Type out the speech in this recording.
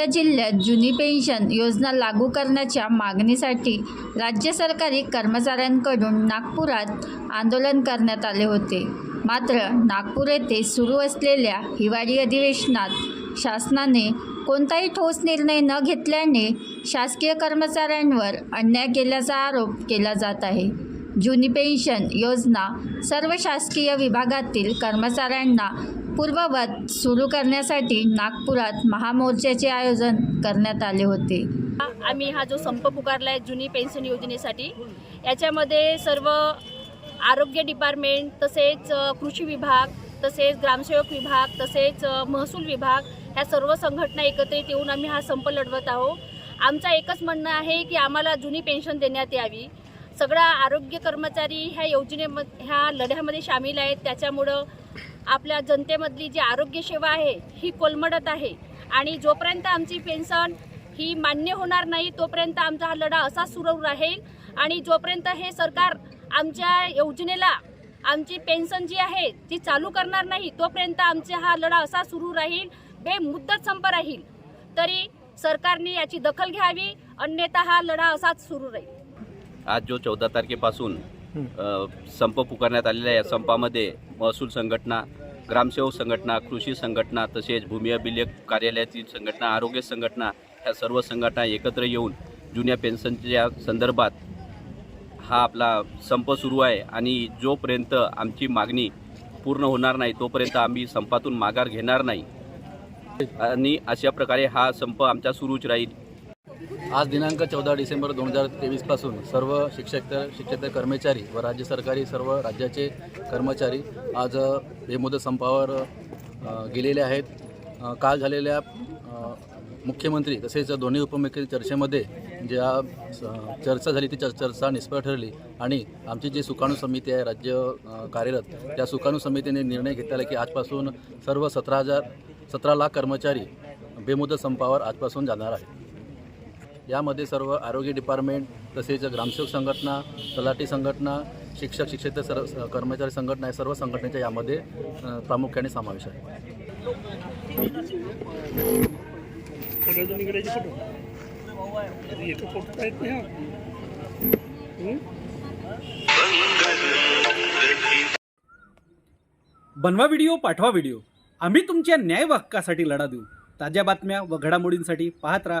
गोंदिया जिल्ह्यात जुनी पेन्शन योजना लागू करण्याच्या मागणीसाठी राज्य सरकारी कर्मचाऱ्यांकडून नागपुरात आंदोलन करण्यात आले होते. मात्र नागपूर येथे सुरू असलेल्या हिवाळी अधिवेशनात शासनाने कोणताही ठोस निर्णय न घेतल्याने शासकीय कर्मचाऱ्यांवर अन्याय केल्याचा आरोप केला जात आहे. जुनी पेन्शन योजना सर्व शासकीय विभागातील कर्मचाऱ्यांना पूर्ववत सुरू करण्यासाठी नागपुरात महामोर्चाचे आयोजन करण्यात आले होते. आम्ही हा जो संप पुकारला आहे जुनी पेन्शन योजनेसाठी याच्यामध्ये सर्व आरोग्य डिपार्टमेंट तसेच कृषी विभाग तसेच ग्रामसेवक विभाग तसेच महसूल विभाग ह्या सर्व संघटना एकत्रित येऊन आम्ही हा संप लढवत आहोत. आमचं एकच म्हणणं आहे की आम्हाला जुनी पेन्शन देण्यात यावी. सगळा आरोग्य कर्मचारी ह्या योजनेम ह्या लढ्यामध्ये सामील आहेत. त्याच्यामुळं आपल्या जनतेमधली जी आरोग्यसेवा आहे ही कोलमडत आहे. आणि जोपर्यंत आमची पेन्शन ही मान्य होणार नाही तोपर्यंत आमचा हा लढा असा सुरू राहील. आणि जोपर्यंत हे सरकार आमच्या योजनेला आमची पेन्शन जी आहे ती चालू करणार नाही तोपर्यंत आमचा हा लढा असा सुरू राहील बेमुद्दत संप राहील. तरी सरकारने याची दखल घ्यावी अन्यथा हा लढा असाच सुरू राहील. आज जो चौदा तारखेपासून संप पुकारण्यात आलेला आहे. या संपामध्ये महसूल संघटना ग्रामसेवक संघटना कृषी संघटना तसेच भूमी अभिलेख कार्यालयातील संघटना आरोग्य संघटना ह्या सर्व संघटना एकत्र येऊन जुन्या पेन्शनच्या संदर्भात हा आपला संप सुरू आहे. आणि जोपर्यंत आमची मागणी पूर्ण होणार नाही तोपर्यंत आम्ही संपातून माघार घेणार नाही. आणि अशा प्रकारे हा संप आमचा सुरूच राहील. आज दिनांक चौदा डिसेंबर दोन हजार तेवीसपासून सर्व शिक्षक शिक्षक कर्मचारी व राज्य सरकारी सर्व राज्याचे कर्मचारी आज बेमुदत संपावर गेलेले आहेत. काल झालेल्या मुख्यमंत्री तसेच दोन्ही उपमुख्यमंत्री चर्चेमध्ये ज्या चर्चा झाली ती चर्चा निष्फळ ठरली आणि आमची जी सुकाणू समिती आहे राज्य कार्यरत त्या सुकाणू समितीने निर्णय घेतलेला की आजपासून सर्व सतरा हजार सतरा लाख कर्मचारी बेमुदत संपावर आजपासून जाणार आहेत. यामध्ये सर्व आरोग्य डिपार्टमेंट तसेच ग्रामसेवक संघटना तलाठी संघटना शिक्षक शिक्षित सर्व कर्मचारी संघटना या सर्व संघटनेच्या यामध्ये प्रामुख्याने समावेश आहे. बनवा व्हिडिओ पाठवा व्हिडिओ. आम्ही तुमच्या न्याय हक्कासाठी लढा देऊ. ताज्या बातम्या व घडामोडींसाठी पाहत राहा.